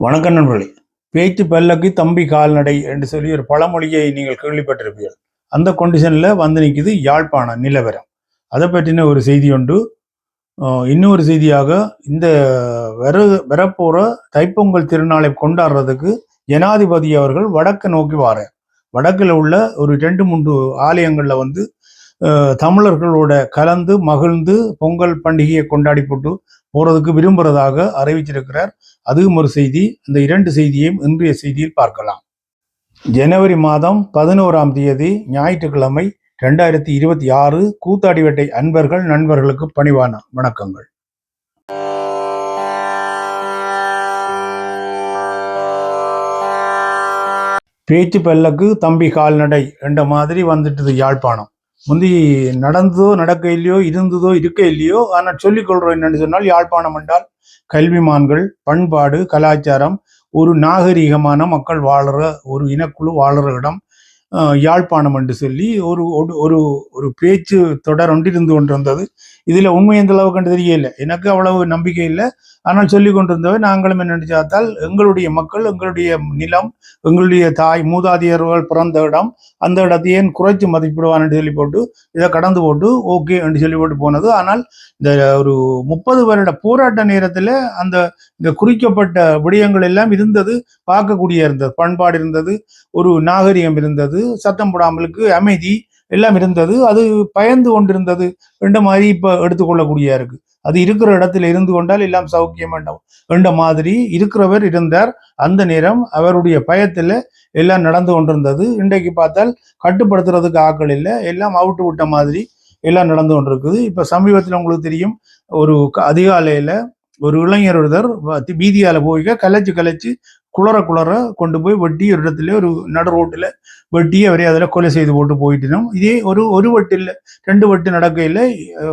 வணக்கம் நண்பர்களே. பேச்சு பல்லக்கு தம்பி கால்நடை என்று சொல்லி ஒரு பழமொழியை நீங்கள் கேள்விப்பட்டிருப்பீர்கள். அந்த கொண்டிஷனில் வந்து நிற்கிது யாழ்ப்பாணம் நிலவரம். அதை பற்றின ஒரு செய்தி உண்டு. இன்னொரு செய்தியாக இந்த வர வரப்போகிற தைப்பொங்கல் திருநாளை கொண்டாடுறதுக்கு ஜனாதிபதி அவர்கள் வடக்கு நோக்கி வார வடக்கில் உள்ள ஒரு ரெண்டு மூன்று ஆலயங்களில் வந்து தமிழர்களோட கலந்து மகிழ்ந்து பொங்கல் பண்டிகையை கொண்டாடி போட்டு போறதுக்கு விரும்புறதாக அறிவிச்சிருக்கிறார் அதுவும் ஒரு செய்தி. அந்த இரண்டு செய்தியையும் இன்றைய செய்தியில் பார்க்கலாம். ஜனவரி மாதம் பதினோராம் தேதி ஞாயிற்றுக்கிழமை ரெண்டாயிரத்தி இருபத்தி ஆறு கூத்தாடிவேட்டை அன்பர்கள் நண்பர்களுக்கு பணிவான வணக்கங்கள். பேச்சு பல்லக்கு தம்பி கால்நடை என்ற மாதிரி வந்துட்டது யாழ்ப்பாணம். முந்தி நடந்ததோ நடக்க இல்லையோ இருந்ததோ இருக்க இல்லையோ ஆனால் சொல்லிக் கொள்றோம் என்னன்னு சொன்னால் யாழ்ப்பாணம் என்றால் கல்விமான்கள் பண்பாடு கலாச்சாரம் ஒரு நாகரிகமான மக்கள் வாழுற ஒரு இனக்குழு வாழுற இடம். யாழ்ப்பாணம் என்று சொல்லி ஒரு ஒரு- ஒரு ஒரு பேச்சு தொடர் ஒன்று இருந்து கொண்டிருந்தது இதுல உண்மை எந்த அளவுக்கு கண்டு தெரியல. எனக்கு அவ்வளவு நம்பிக்கை இல்லை. ஆனால் சொல்லி கொண்டிருந்தவை நாங்களும் என்ன நினைச்சாத்தால் எங்களுடைய மக்கள் எங்களுடைய நிலம் எங்களுடைய தாய் மூதாதையர்கள் பிறந்த இடம் அந்த இடத்தை ஏன் குறைச்சு மதிப்பிடுவான்னு சொல்லி போட்டு இதை கடந்து போட்டு ஓகே என்று சொல்லி போட்டு போனது. ஆனால் இந்த ஒரு முப்பது வருட போராட்ட நேரத்தில் அந்த இந்த குறிக்கப்பட்ட விடயங்கள் எல்லாம் இருந்தது பார்க்கக்கூடிய இருந்தது. பண்பாடு இருந்தது ஒரு நாகரிகம் இருந்தது சத்தம் போடாமலுக்கு அமைதி எல்லாம் இருந்தது. அது பயந்து கொண்டிருந்தது. என்ற மாதிரி இப்போ எடுத்துக்கொள்ளக்கூடிய இருக்கு. அது இருக்கிற இடத்துல இருந்து கொண்டால் எல்லாம் சௌக்கியம் வேண்டாம் என்ற மாதிரி இருக்கிறவர் இருந்தார். அந்த நேரம் அவருடைய பயத்துல எல்லாம் நடந்து கொண்டிருந்தது. இன்றைக்கு பார்த்தால் கட்டுப்படுத்துறதுக்கு ஆக்கள் இல்லை. எல்லாம் அவுட்டு விட்ட மாதிரி எல்லாம் நடந்து கொண்டிருக்குது. இப்ப சமீபத்தில் உங்களுக்கு தெரியும் ஒரு க- அதிகாலையில ஒரு இளைஞர் ஒருத்தர் வ- வீதியால போய் கலைச்சு கலைச்சு குளற குளற கொண்டு போய் வெட்டி ஒரு இடத்துல ஒரு நடு ரோட்டில் வெட்டி அவரை அதில் கொலை செய்து போட்டு போயிட்டினோம் இதே ஒரு ஒரு வெட்டு இல்லை ரெண்டு வெட்டு நடக்கையில்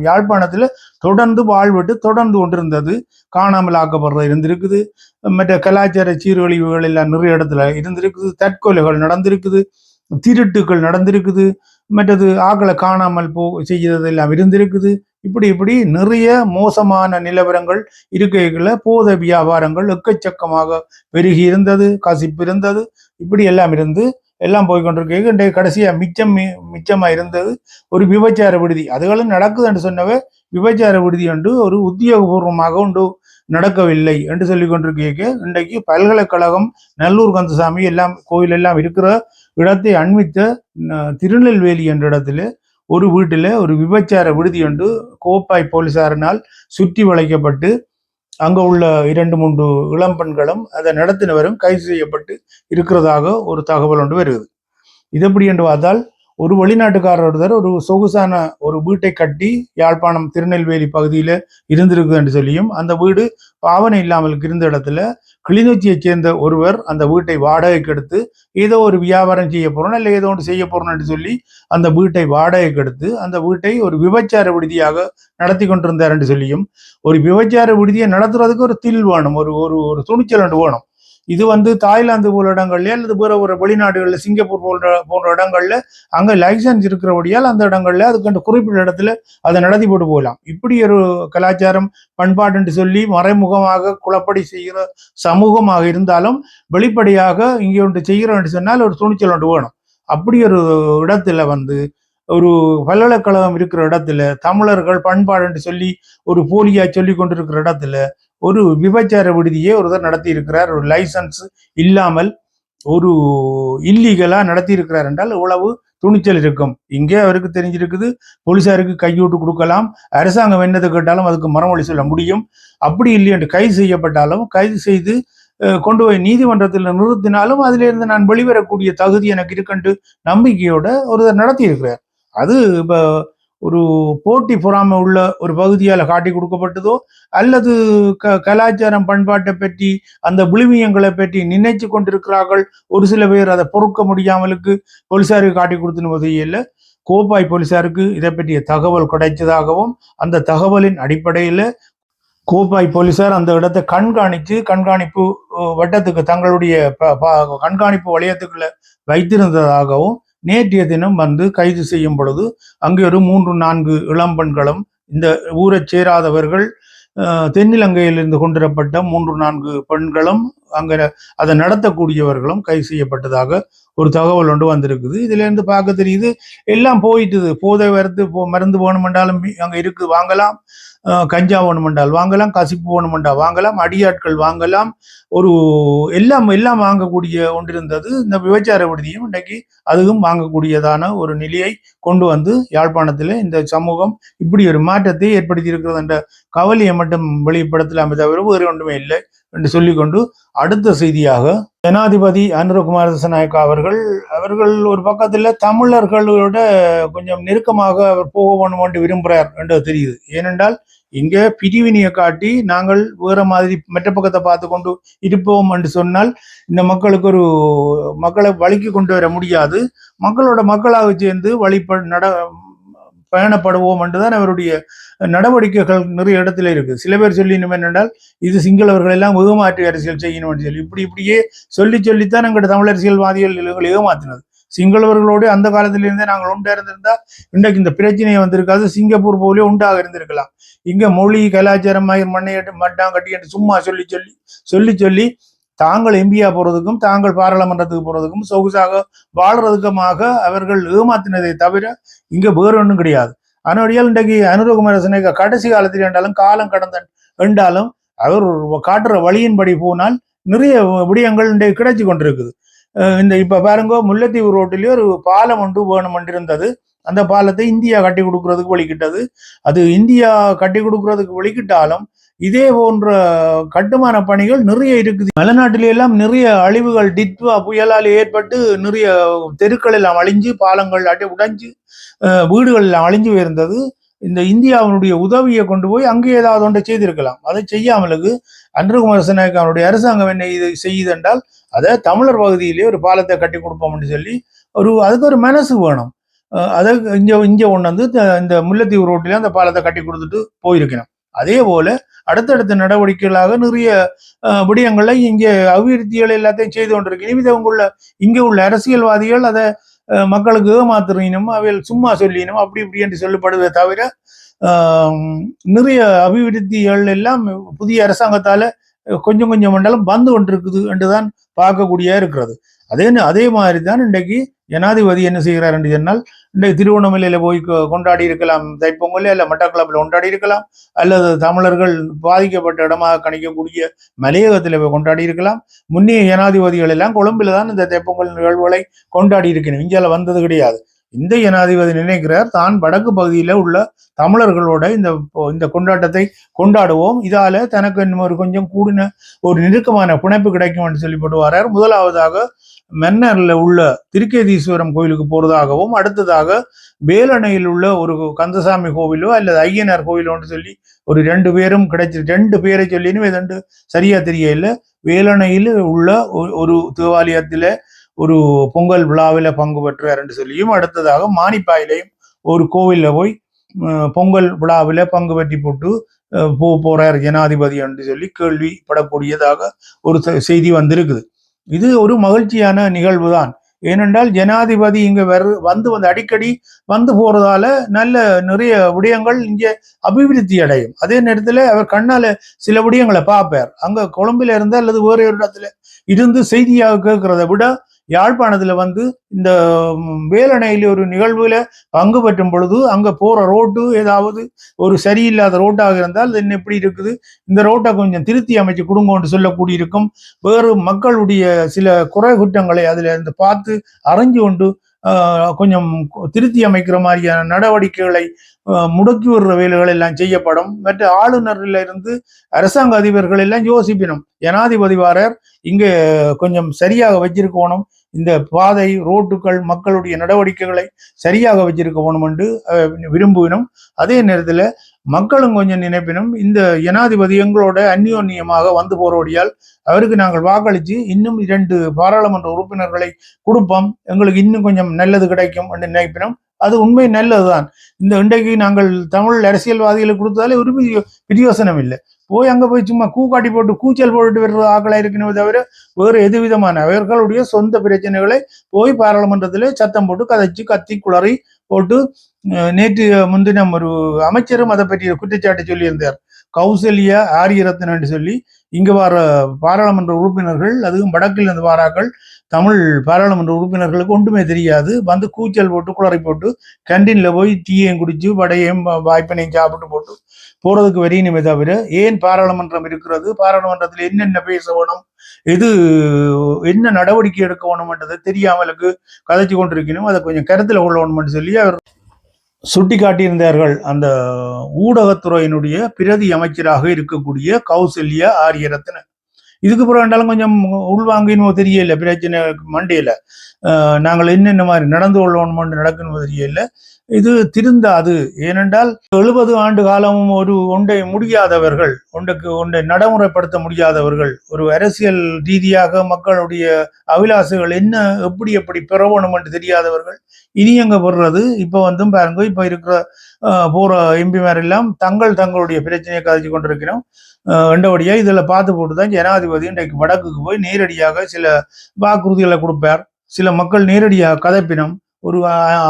யாழ்ப்பாணத்தில் தொடர்ந்து வாழ்வெட்டு தொடர்ந்து கொண்டிருந்தது. காணாமல் ஆக்கப்படுறது இருந்திருக்குது. மற்ற கலாச்சார சீர்கழிவுகள் எல்லாம் நிறைய இடத்துல இருந்திருக்குது. தற்கொலைகள் நடந்திருக்குது. திருட்டுக்கள் நடந்திருக்குது. மற்றது ஆக்களை காணாமல் போ செய்கிறது எல்லாம் இருந்திருக்குது. இப்படி இப்படி நிறைய மோசமான நிலவரங்கள் இருக்கைகளை போத வியாபாரங்கள் எக்கச்சக்கமாக பெருகி இருந்தது கசிப்பு இருந்தது. இப்படி எல்லாம் இருந்து எல்லாம் போய் கொண்டிருக்க இன்றைய கடைசியா மிச்சம் மிச்சமாக மிச்சமா இருந்தது ஒரு விபச்சார விடுதி. அதுகளும் நடக்குதுன்னு சொன்னவே விபச்சார விடுதி என்று ஒரு உத்தியோகபூர்வமாக உண்டு நடக்கவில்லை என்று சொல்லி கொண்டிருக்க இன்றைக்கு பல்கலைக்கழகம் நல்லூர் கந்தசாமி எல்லாம் கோயில் எல்லாம் இருக்கிற இடத்தை அண்மித்த திருநெல்வேலி என்ற இடத்துல ஒரு வீட்டில் ஒரு விபச்சார விடுதி ஒன்று கோப்பாய் போலீசாரினால் சுற்றி வளைக்கப்பட்டு அங்கே உள்ள இரண்டு மூன்று இளம் பெண்களும் அதை நடத்தினவரும் கைது செய்யப்பட்டு இருக்கிறதாக ஒரு தகவல் ஒன்று வருகிறது இது எப்படி என்று பார்த்தால் ஒரு வெளிநாட்டுக்காரர் ஒருத்தர் ஒரு சொகுசான ஒரு வீட்டை கட்டி யாழ்ப்பாணம் திருநெல்வேலி பகுதியில இருந்திருக்குது என்று சொல்லியும் அந்த வீடு பாவனை இல்லாமல் இருந்த இடத்துல கிளிநொச்சியைச் சேர்ந்த ஒருவர் அந்த வீட்டை வாடகைக்கு எடுத்து ஏதோ ஒரு வியாபாரம் செய்ய போறோம் இல்லை ஏதோ ஒன்று செய்ய போறோம் என்று சொல்லி அந்த வீட்டை வாடகைக்கு எடுத்து அந்த வீட்டை ஒரு விபச்சார விடுதியாக நடத்தி கொண்டிருந்தார் என்று சொல்லியும் ஒரு விபச்சார விடுதியை நடத்துறதுக்கு ஒரு தில் வேணும் ஒரு ஒரு ஒரு துணிச்சல் வேணும். இது வந்து தாய்லாந்து போல இடங்கள்ல அல்லது வேற ஒரு வெளிநாடுகள்ல சிங்கப்பூர் போன்ற போன்ற இடங்கள்ல அங்க லைசன்ஸ் இருக்கிறபடியால் அந்த இடங்கள்ல அதுக்கு குறிப்பிட்ட இடத்துல அதை நடத்தி போட்டு போகலாம். இப்படி ஒரு கலாச்சாரம் பண்பாடுன்னு சொல்லி மறைமுகமாக குழப்படி செய்கிற சமூகமாக இருந்தாலும் வெளிப்படையாக இங்கே ஒன்று செய்கிறோம்னு சொன்னால் ஒரு துணிச்சல் ஒன்று வேணும். அப்படி ஒரு இடத்துல வந்து ஒரு பல்கலைக்கழகம் இருக்கிற இடத்துல தமிழர்கள் பண்பாடுன்னு சொல்லி ஒரு போலியா சொல்லி கொண்டிருக்கிற இடத்துல ஒரு விபச்சார விடுதியை ஒருத்தர் நடத்தி இருக்கிறார் ஒரு லைசன்ஸ் இல்லாமல் ஒரு இல்லீகலா நடத்தி இருக்கிறார் என்றால் இவ்வளவு துணிச்சல் இருக்கும். இங்கே அவருக்கு தெரிஞ்சிருக்குது போலீசாருக்கு கையூட்டு கொடுக்கலாம். அரசாங்கம் என்னது கேட்டாலும் அதுக்கு மரமொழி சொல்ல முடியும். அப்படி இல்லை என்று கைது செய்யப்பட்டாலும் கைது செய்து கொண்டு போய் நீதிமன்றத்தில் நிறுத்தினாலும் அதிலிருந்து நான் வெளிவரக்கூடிய தகுதி எனக்கு இருக்குன்னு நம்பிக்கையோட ஒருத்தர் நடத்தி இருக்கிறார் அது இப்போ ஒரு போட்டி பொறாமை உள்ள ஒரு பகுதியால் காட்டி கொடுக்கப்பட்டதோ அல்லது க கலாச்சாரம் பண்பாட்டை பற்றி அந்த விழுமியங்களை பற்றி நினைச்சு கொண்டிருக்கிறார்கள். ஒரு சில பேர் அதை பொறுக்க முடியாமலுக்கு போலீசாருக்கு காட்டி கொடுத்துன்னு இல்லை. கோப்பாய் போலீசாருக்கு இதை பற்றிய தகவல் கிடைச்சதாகவும் அந்த தகவலின் அடிப்படையில் கோப்பாய் போலீசார் அந்த இடத்தை கண்காணித்து கண்காணிப்பு வட்டத்துக்கு தங்களுடைய ப- ப- கண்காணிப்பு வளையத்துக்குள்ள வைத்திருந்ததாகவும் நேற்றைய தினம் வந்து கைது செய்யும் பொழுது அங்கே ஒரு மூன்று நான்கு இளம்பெண்களும் இந்த ஊரைச் சேராதவர்கள் தென்னிலங்கையிலிருந்து கொண்டுவரப்பட்ட மூன்று நான்கு பெண்களும் அங்க அதை நடத்தக்கூடியவர்களும் கைது செய்யப்பட்டதாக ஒரு தகவல் ஒன்று வந்திருக்குது. இதுல இருந்து பார்க்க தெரியுது எல்லாம் போயிட்டுது. போதை வரத்து போ மருந்து வேணுமென்றாலும் அங்க இருக்குது வாங்கலாம். கஞ்சா வேணுமென்றால் வாங்கலாம் கசிப்பு வேணுமென்றால் வாங்கலாம் அடியாட்கள் வாங்கலாம். ஒரு எல்லாம் எல்லாம் வாங்கக்கூடிய ஒன்றிருந்தது. இந்த விபச்சார விடுதியும் இன்றைக்கு அதுவும் வாங்கக்கூடியதான ஒரு நிலையை கொண்டு வந்து யாழ்ப்பாணத்தில் இந்த சமூகம் இப்படி ஒரு மாற்றத்தை ஏற்படுத்தி இருக்கிறது என்ற கவலையை மட்டும் வெளிப்படுத்தலாமே தவிர வேறு ஒன்றுமே இல்லை என்று சொல்லிக்கொண்டு அடுத்த செய்தியாக ஜனாதிபதி அனுரகுமார தசநாயக்கா அவர்கள் அவர்கள் ஒரு பக்கத்துல தமிழர்களோட கொஞ்சம் நெருக்கமாக அவர் போக வேண்டும் என்று விரும்புகிறார் என்று தெரியுது. ஏனென்றால் இங்க பிரிவினையை காட்டி நாங்கள் வேற மாதிரி மற்ற பக்கத்தை பார்த்து கொண்டு இருப்போம் என்று சொன்னால் இந்த மக்களுக்கு ஒரு மக்களை வழிக்கு கொண்டு வர முடியாது. மக்களோட மக்களாக சேர்ந்து வழி நட பயணப்படுவோம் என்றுதான் அவருடைய நடவடிக்கைகள் நிறைய இடத்துல இருக்கு. சில பேர் சொல்லி என்னென்றால் இது சிங்களவர்கள் எல்லாம் ஏமாற்று அரசியல் செய்யணும் என்று சொல்லி இப்படி இப்படியே சொல்லி சொல்லித்தான் எங்களோட தமிழ் அரசியல்வாதிகள் ஏமாத்தினது. சிங்களவர்களோடு அந்த காலத்திலிருந்தே நாங்கள் உண்டா இருந்திருந்தா இன்றைக்கு இந்த பிரச்சனையை வந்திருக்காது. சிங்கப்பூர் போலே உண்டாக இருந்திருக்கலாம். இங்க மொழி கலாச்சாரம் மயிர் மண்ணையட்டு மட்டாங்கட்டி என்று சும்மா சொல்லி சொல்லி சொல்லி சொல்லி தாங்கள் எம்பியா போறதுக்கும் தாங்கள் பாராளுமன்றத்துக்கு போறதுக்கும் சொகுசாக வாழ்றதுக்குமாக அவர்கள் ஏமாத்தினதை தவிர இங்க வேறு ஒன்றும் கிடையாது. அதனுடையால் இன்றைக்கு அனுரகுமார சினேகா கடைசி காலத்தில் என்றாலும் காலம் கடந்த என்றாலும் அவர் காட்டுற வழியின்படி போனால் நிறைய விடயங்கள் இன்றைக்கு கிடைச்சி கொண்டிருக்குது. இந்த இப்ப பாருங்க முல்லைத்தீவு ரோட்டிலேயே ஒரு பாலம் ஒன்று வேணும் இருந்தது அந்த பாலத்தை இந்தியா கட்டி கொடுக்கறதுக்கு வழிகிட்டது. அது இந்தியா கட்டி கொடுக்கறதுக்கு வழிகிட்டாலும் இதே போன்ற கட்டுமான பணிகள் நிறைய இருக்குது. மலைநாட்டில எல்லாம் நிறைய அழிவுகள் டிட்வா புயலால் ஏற்பட்டு நிறைய தெருக்கள் எல்லாம் அழிஞ்சு பாலங்கள் அடி உடைஞ்சு வீடுகள் எல்லாம் அழிஞ்சு போயிருந்தது. இந்த இந்தியாவினுடைய உதவியை கொண்டு போய் அங்கே ஏதாவது ஒன்றை செய்திருக்கலாம். அதை செய்யாமலுக்கு அன்றுகுமார சிநாயக் அவனுடைய அரசாங்கம் என்ன இது செய்யுது என்றால் அதை தமிழர் பகுதியிலேயே ஒரு பாலத்தை கட்டி கொடுப்போம்னு சொல்லி ஒரு அதுக்கு ஒரு மனசு வேணும். அதை இங்கே இங்கே ஒன்று வந்து இந்த முல்லைத்தீவு ரோட்டிலே அந்த பாலத்தை கட்டி கொடுத்துட்டு போயிருக்கணும். அதே போல அடுத்தடுத்த நடவடிக்கைகளாக நிறைய விடயங்களை இங்கே அபிவிருத்திகள் எல்லாத்தையும் செய்து கொண்டிருக்கணும் இதை உள்ள இங்கே உள்ள அரசியல்வாதிகள் அதை மக்களுக்கு ஏமாத்துறீனும் அவையில் சும்மா சொல்லினும் அப்படி இப்படி என்று சொல்லப்படுவதை தவிர நிறைய அபிவிருத்திகள் எல்லாம் புதிய அரசாங்கத்தால கொஞ்சம் கொஞ்சம் மண்டலம் வந்து கொண்டிருக்குது என்றுதான் பார்க்கக்கூடிய இருக்கிறது. அதே அதே மாதிரி தான் இன்றைக்கு ஜனாதிபதி என்ன செய்கிறார் என்று சொன்னால் இன்றைக்கு திருவண்ணாமலையில போய் கொண்டாடி இருக்கலாம் தைப்பொங்கல் அல்ல மட்டக்களப்பில் கொண்டாடி இருக்கலாம் அல்லது தமிழர்கள் பாதிக்கப்பட்ட இடமாக கணிக்கக்கூடிய மலையகத்தில் போய் கொண்டாடி இருக்கலாம். முன்னைய ஜனாதிபதிகள் எல்லாம் கொழும்பில் தான் இந்த தைப்பொங்கல் நிகழ்வுகளை கொண்டாடி இருக்கணும். இந்தியாவில் வந்தது கிடையாது. இந்த ஜனாதிபதி நினைக்கிறார். தான் வடக்கு பகுதியில் உள்ள தமிழர்களோட இந்த இந்த கொண்டாட்டத்தை கொண்டாடுவோம். இதால தனக்கு இன்னும் ஒரு கொஞ்சம் கூடின ஒரு நெருக்கமான பிணைப்பு கிடைக்கும் என்று சொல்லிப்பட்டு வரார் முதலாவதாக மன்னர்ல உள்ள திருக்கேதீஸ்வரம் கோயிலுக்கு போறதாகவும் அடுத்ததாக வேலணையில் உள்ள ஒரு கந்தசாமி கோவிலோ அல்லது ஐயனார் கோவிலோன்னு சொல்லி ஒரு ரெண்டு பேரும் கிடைச்சி ரெண்டு பேரை சொல்லினும் இது சரியா தெரியல. வேலணையில் உள்ள ஒரு- ஒரு ஒரு பொங்கல் விழாவில் பங்கு பெற்றார் என்று சொல்லியும் அடுத்ததாக மானிப்பாயிலையும் ஒரு கோவில்ல போய் பொங்கல் விழாவில் பங்கு பெற்றி போட்டு போ போறார் ஜனாதிபதி என்று சொல்லி கேள்விப்படக்கூடியதாக ஒரு செ- செய்தி வந்திருக்குது. இது ஒரு மகிழ்ச்சியான நிகழ்வு தான் ஏனென்றால் ஜனாதிபதி இங்க வரு வந்து வந்து அடிக்கடி வந்து போறதால நல்ல நிறைய விடயங்கள் இங்கே அபிவிருத்தி அடையும். அதே நேரத்தில் அவர் கண்ணால சில விடயங்களை பார்ப்பார். அங்க கொழும்புல இருந்து அல்லது வேறு ஒரு இடத்துல இருந்து செய்தியாக கேட்கிறத விட யாழ்ப்பாணத்தில் வந்து இந்த வேலணையில் வேலணையில ஒரு நிகழ்வில் பங்கு பெற்றும் பொழுது அங்கே போகிற ரோட்டு ஏதாவது ஒரு சரியில்லாத ரோட்டாக இருந்தால் அது என்ன எப்படி இருக்குது? இந்த ரோட்டை கொஞ்சம் திருத்தி அமைச்சு கொடுங்கன்னு சொல்லக்கூடி இருக்கும் வேறு மக்களுடைய சில குறை குற்றங்களை அதில் இருந்து பார்த்து அறிஞ்சு கொண்டு கொஞ்சம் திருத்தி அமைக்கிற மாதிரியான நடவடிக்கைகளை முடக்கி விடுற வேலைகள் எல்லாம் செய்யப்படும். மற்ற ஆளுநர்ல இருந்து அரசாங்க அதிபர்கள் எல்லாம் யோசிப்பினும் ஜனாதிபதி வாரர் இங்கே கொஞ்சம் சரியாக வச்சிருக்கணும். இந்த பாதை ரோட்டுகள் மக்களுடைய நடவடிக்கைகளை சரியாக வச்சிருக்க வேணும் என்று விரும்புவினும் அதே நேரத்தில் மக்களும் கொஞ்சம் நினைப்பினும் இந்த ஜனாதிபதி எங்களோட அந்யோன்யமாக வந்து போறோடியால் அவருக்கு நாங்கள் வாக்களித்து இன்னும் இரண்டு பாராளுமன்ற உறுப்பினர்களை கொடுப்போம். எங்களுக்கு இன்னும் கொஞ்சம் நல்லது கிடைக்கும் என்று நினைப்பினோம் அது உண்மை நல்லதுதான். இந்த இன்றைக்கு நாங்கள் தமிழ் அரசியல்வாதிகளுக்கு கொடுத்ததாலே ஒரு பிரியோசனம் பிரயோசனம் இல்லை போய் அங்கே போய் சும்மா கூக்காட்டி போட்டு கூச்சல் போட்டு வர்ற ஆக்களாக இருக்கணுமே தவிர வேறு எது விதமான அவர்களுடைய சொந்த பிரச்சனைகளை போய் பாராளுமன்றத்தில் சத்தம் போட்டு கதைச்சு கத்தி குளறி போட்டு நேற்று முன்தினம் ஒரு அமைச்சரும் அதை பற்றி குற்றச்சாட்டு சொல்லியிருந்தார். கௌசல்யா ஆரியரத்னம் என்று சொல்லி இங்கு வர பாராளுமன்ற உறுப்பினர்கள் அதுவும் வடக்கில் இருந்து வாராக்கள் தமிழ் பாராளுமன்ற உறுப்பினர்களுக்கு ஒன்றுமே தெரியாது. வந்து கூச்சல் போட்டு குளறி போட்டு கேண்டீன்ல போய் டீயையும் குடிச்சு வடையையும் வாய்ப்பனையும் சாப்பிட்டு போட்டு போறதுக்கு வரையணுமே தவிர ஏன் பாராளுமன்றம் இருக்கிறது? பாராளுமன்றத்தில் என்னென்ன பேச வேணும்? எது என்ன நடவடிக்கை எடுக்க வேணும்ன்றதை தெரியாமலுக்கு கதைச்சு கொண்டிருக்கணும். அதை கொஞ்சம் கருத்துல கொள்ளணும்னு சொல்லி அவர் சுட்டிக்காட்டியிருந்தார்கள். அந்த ஊடகத்துறையினுடைய பிரதி அமைச்சராக இருக்கக்கூடிய கௌசல்யா ஆரியரத்ன. இதுக்கு பிறகு ரெண்டாலும் கொஞ்சம் உள்வாங்கினோ தெரியல பிரச்சனை மண்டையில. நாங்கள் என்னென்ன மாதிரி நடந்து கொள்ளணும்னு நடக்கணும் தெரியல. இது திருந்தாது. ஏனென்றால் எழுபது ஆண்டு காலமும் ஒரு ஒன்றை முடியாதவர்கள் ஒன்றுக்கு ஒன்றை நடைமுறைப்படுத்த முடியாதவர்கள் ஒரு அரசியல் ரீதியாக மக்களுடைய அபிலாசுகள் என்ன எப்படி எப்படி பெறவணும் என்று தெரியாதவர்கள் இனி எங்க போடுறது? இப்ப வந்து பாருங்க இப்ப இருக்கிற போற எம்பிமார் எல்லாம் தங்கள் தங்களுடைய பிரச்சனையை கதைச்சு கொண்டிருக்கிறோம். அஹ், ரெண்டபடியா இதுல பார்த்து போட்டு தான் ஜனாதிபதி இன்றைக்கு வடக்குக்கு போய் நேரடியாக சில வாக்குறுதிகளை கொடுப்பார். சில மக்கள் நேரடியாக கதைப்பினம். ஒரு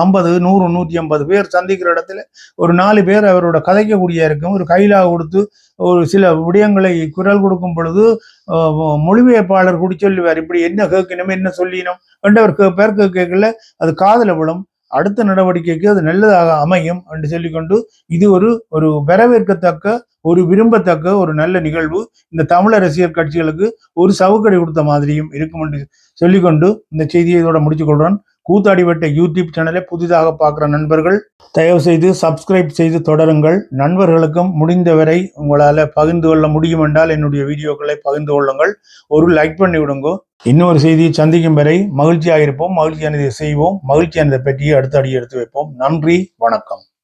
ஐம்பது நூறு நூற்றி ஐம்பது பேர் சந்திக்கிற இடத்துல ஒரு நாலு பேர் அவரோட கதைக்கக்கூடிய இருக்கும் ஒரு கையிலா கொடுத்து ஒரு சில விடயங்களை குரல் கொடுக்கும் பொழுது அஹ், மொழிபெயர்ப்பாளர் சொல்லுவார் இப்படி என்ன கேட்கணும் என்ன சொல்லினோம் என்றவர் பேர் கேட்கல அது காதல விழும். அடுத்த நடவடிக்கைக்கு அது நல்லதாக அமையும் என்று சொல்லிக்கொண்டு இது ஒரு ஒரு வரவேற்கத்தக்க ஒரு விரும்பத்தக்க ஒரு நல்ல நிகழ்வு. இந்த தமிழ் அரசியல் கட்சிகளுக்கு ஒரு சவுக்கடி கொடுத்த மாதிரியும் இருக்கும் என்று சொல்லிக்கொண்டு இந்த செய்தியை இதோட முடித்துக் கொள்கிறேன் கூத்தாடிவட்ட யூடியூப் சேனலை புதிதாக பார்க்குற நண்பர்கள் தயவு செய்து சப்ஸ்கிரைப் செய்து தொடருங்கள். நண்பர்களுக்கும் முடிந்தவரை உங்களால் பகிர்ந்து கொள்ள முடியும் என்றால் என்னுடைய வீடியோக்களை பகிர்ந்து கொள்ளுங்கள். ஒரு லைக் பண்ணி விடுங்க. இன்னொரு செய்தியை சந்திக்கும் வரை மகிழ்ச்சியாக இருப்போம் மகிழ்ச்சியானதை செய்வோம் மகிழ்ச்சியானதை பற்றி அடுத்த அடி எடுத்து வைப்போம். நன்றி வணக்கம்.